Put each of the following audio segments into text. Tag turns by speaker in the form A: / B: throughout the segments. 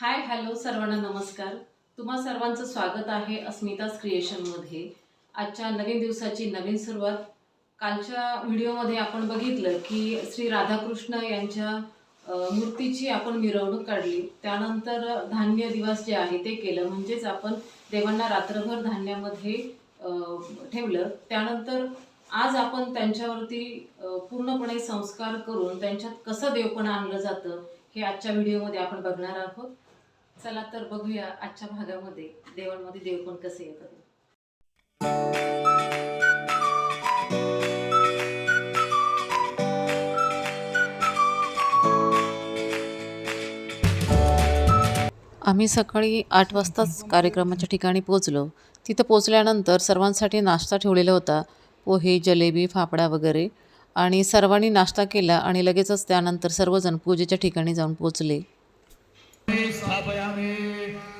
A: Hi hello सर्वांना नमस्कार. तुम्हा सर्वांचं स्वागत आहे अस्मिताज क्रिएशनमध्ये आजच्या नवीन दिवसाची नवीन सुरुवात. कालच्या व्हिडिओमध्ये आपण बघितलं की श्री राधाकृष्ण यांच्या मूर्तीची आपण मिरवणूक काढली. त्यानंतर धान्य दिवस जे आहे ते केलं. म्हणजेच आपण देवांना रात्रभर धान्यामध्ये ठेवलं. त्यानंतर आज आपण त्यांच्यावरती पूर्णपणे संस्कार करून त्यांच्यात कसं देवपण आणलं जातं हे आजच्या व्हिडिओमध्ये आपण बघणार आहोत. चला तर बघूया आजच्या भागामध्ये देवांमध्ये देवपण कसे येतात आम्ही सकाळी आठ वाजताच कार्यक्रमाच्या ठिकाणी पोचलो तिथं पोचल्यानंतर सर्वांसाठी नाश्ता ठेवलेला होता. पोहे जलेबी फाफडा वगैरे. आणि सर्वांनी नाश्ता केला आणि लगेचच त्यानंतर सर्वजण पूजेच्या ठिकाणी जाऊन पोचले
B: स्थापयामि।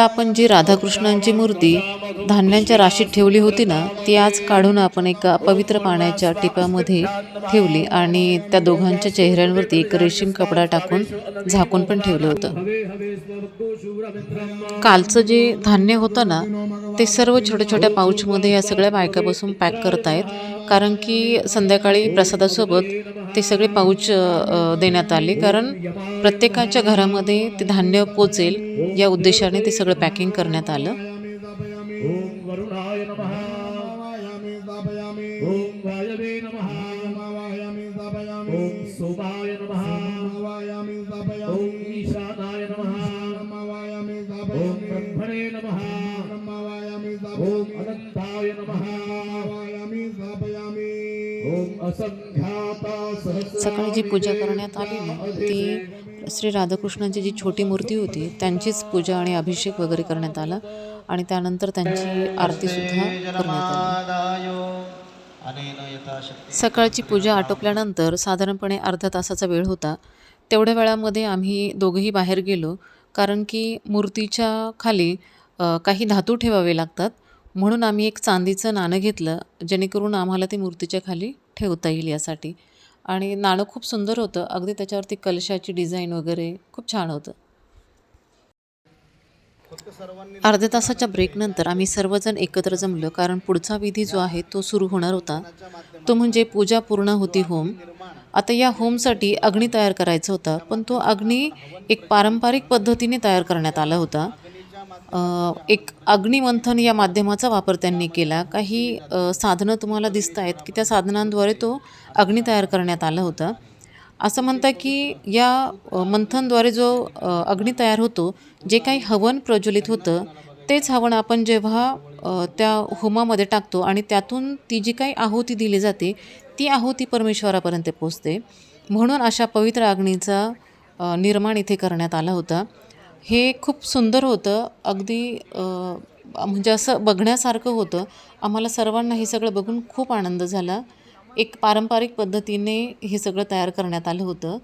A: काल आपण जी राधाकृष्णांची मूर्ती धान्यांच्या राशीत ठेवली होती ना ती आज काढून आपण एका पवित्र पाण्याच्या टिपामध्ये ठेवली आणि त्या दोघांच्या चेहऱ्यांवरती एक रेशीम कपडा टाकून झाकून पण ठेवलं होतं. कालचं जे धान्य होतं ना ते सर्व छोट्या छोट्या पाऊचमध्ये या सगळ्या बायकापासून पॅक करत आहेत कारण की संध्याकाळी प्रसादासोबत ते सगळे पाऊच देण्यात आले. कारण प्रत्येकाच्या घरामध्ये ते धान्य पोचेल या उद्देशाने ते सगळं पॅकिंग करण्यात आलं. सकाळी जी पूजा करण्यात आली ना ती श्री राधाकृष्णांची जी छोटी मूर्ती होती त्यांचीच पूजा आणि अभिषेक वगैरे करण्यात आला आणि त्यानंतर त्यांची आरतीसुद्धा करण्यात आली. सकाळची पूजा आटोपल्यानंतर साधारणपणे अर्धा तासाचा वेळ होता. तेवढ्या वेळामध्ये आम्ही दोघंही बाहेर गेलो कारण की मूर्तीच्या खाली काही धातू ठेवावे लागतात. म्हणून आम्ही एक चांदीचं नाणं घेतलं जेणेकरून आम्हाला ती मूर्तीच्या खाली ठेवता येईल यासाठी. आणि नाणं खूप सुंदर होतं. अगदी त्याच्यावरती कलशाची डिझाईन वगैरे खूप छान होतं. अर्ध्या तासाच्या ब्रेकनंतर आम्ही सर्वजण एकत्र जमलो कारण पुढचा विधी जो आहे तो सुरू होणार होता. तो म्हणजे पूजा पूर्ण होती होम. आता या होमसाठी अग्नी तयार करायचा होता पण तो अग्नी एक पारंपरिक पद्धतीने तयार करण्यात आला होता. एक अग्निमंथन या माध्यमाचा वापर त्यांनी केला. काही साधनं तुम्हाला दिसत आहेत की त्या साधनांद्वारे तो अग्नी तयार करण्यात आला होता. असं म्हणतात की या मंथनद्वारे जो अग्नी तयार होतो जे काही हवन प्रज्वलित होतं तेच हवन आपण जेव्हा त्या होमामध्ये टाकतो आणि त्यातून ती जी काही आहुती दिली जाते ती आहुती परमेश्वरापर्यंत पोचते म्हणून अशा पवित्र अग्नीचा निर्माण इथे करण्यात आला होता. हे खूप सुंदर होतं. अगदी म्हणजे असं बघण्यासारखं होतं. आम्हाला सर्वांना हे सगळं बघून खूप आनंद झाला. एक पारंपरिक पद्धतीने हे सगळं तयार करण्यात आलं होतं.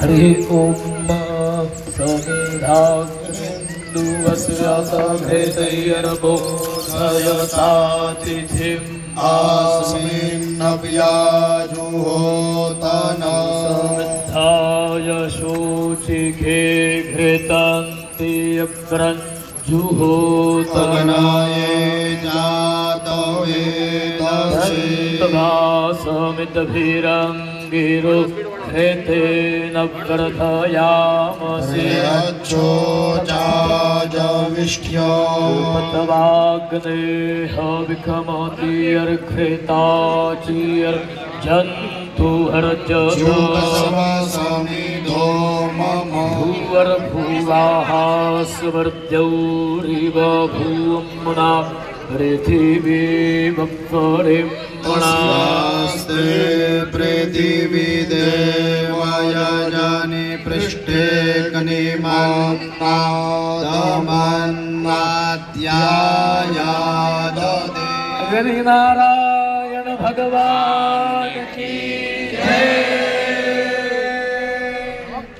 B: हरि ओम समिधान्दुवस्य सभेतैरभो सयतातिथिम् समिद्धाय शोचिखे घृतान्ति अग्रञ्जुहोतगनाय समिद्भिरङ्गिरो हेतेन वर्धयामसि पतवाग्नेह विखमतीर्घृताचिर् जन्तुहर्जतो भूवर्भुवाः स्वर्द्यौरिव भूम्ना पृथिवी वक्वरिं
C: तस्यास्ते पृथिवी देवयजनि पृष्ठे कनिमात्मादमन्नाद्यायाददे
B: हरि नारायण भगवान की जय।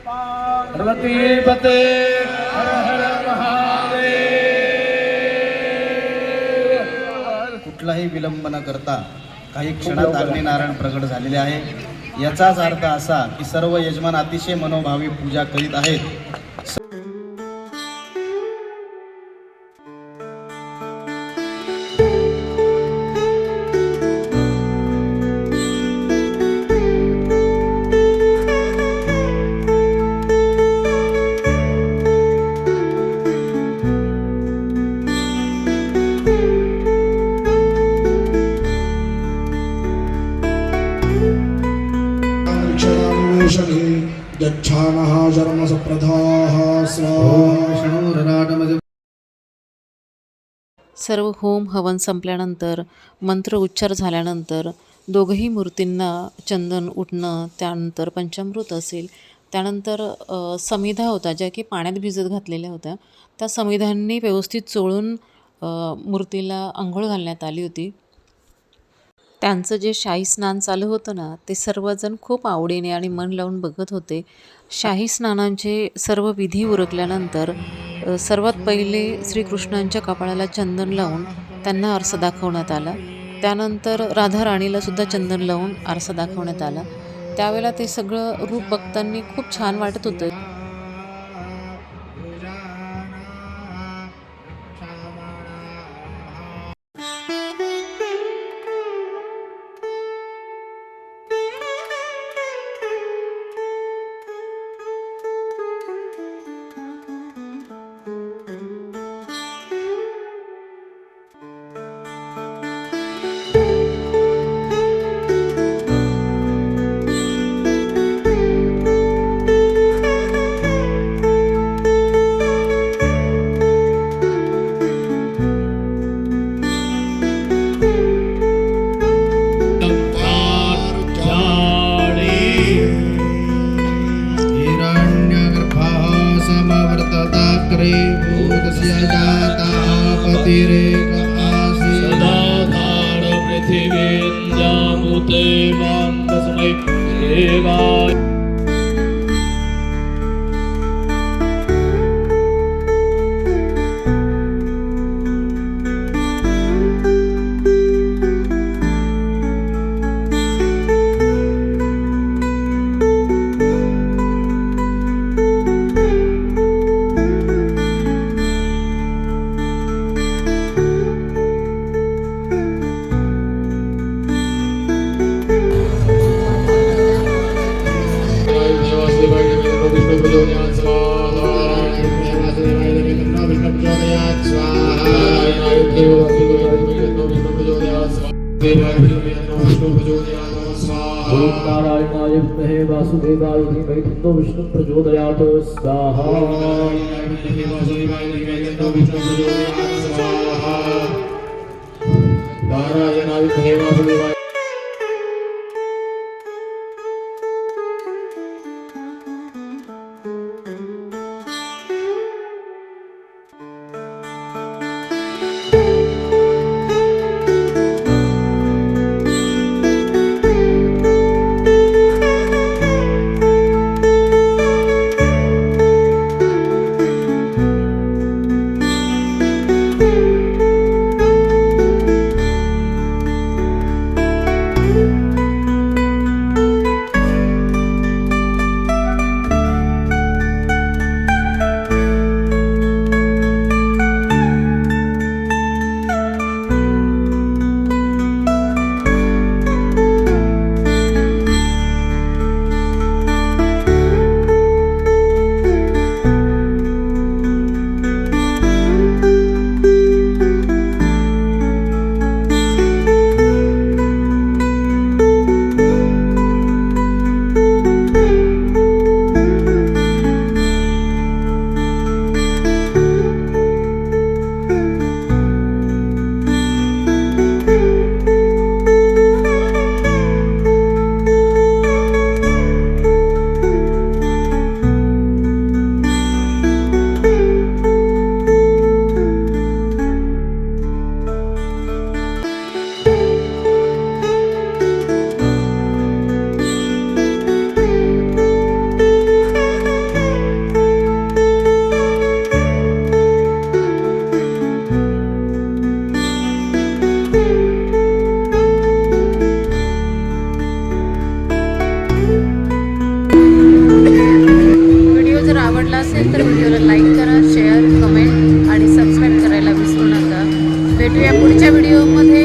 B: पार्वती पते हर हर महादेव।
C: कुठलाही विलंब न करता काही क्षणात अग्निनारायण प्रगट झालेले आहे. याचाच अर्थ असा की सर्व यजमान अतिशय मनोभावी पूजा करीत आहेत.
A: सर्व होम हवन संपल्यानंतर मंत्र उच्चार झाल्यानंतर दोघंही मूर्तींना चंदन उठणं त्यानंतर पंचामृत असेल. त्यानंतर समिधा होता ज्या की पाण्यात भिजत घातलेल्या होत्या. त्या समिधांनी व्यवस्थित चोळून मूर्तीला आंघोळ घालण्यात आली होती. त्यांचं जे शाही स्नान चालू होतं ना ते सर्वजण खूप आवडीने आणि मन लावून बघत होते. शाही स्नानांचे सर्व विधी उरकल्यानंतर सर्वात पहिले श्रीकृष्णांच्या कपाळाला चंदन लावून त्यांना आरसा दाखवण्यात आला. त्यानंतर राधा राणीला सुद्धा चंदन लावून आरसा दाखवण्यात आला. त्यावेळेला ते सगळं रूप बघताना खूप छान वाटत होतं.
C: नारायणाय विद्महे वासुदेवाय धीमहि तन्नो विष्णु
B: प्रचोदयात् स्वाहा। नारायणाय विद्महे वासुदेवाय आवडला असेल तर व्हिडिओला लाईक करा शेअर कमेंट आणि सबस्क्राईब करायला विसरू नका.
A: भेटूया पुढच्या व्हिडिओमध्ये.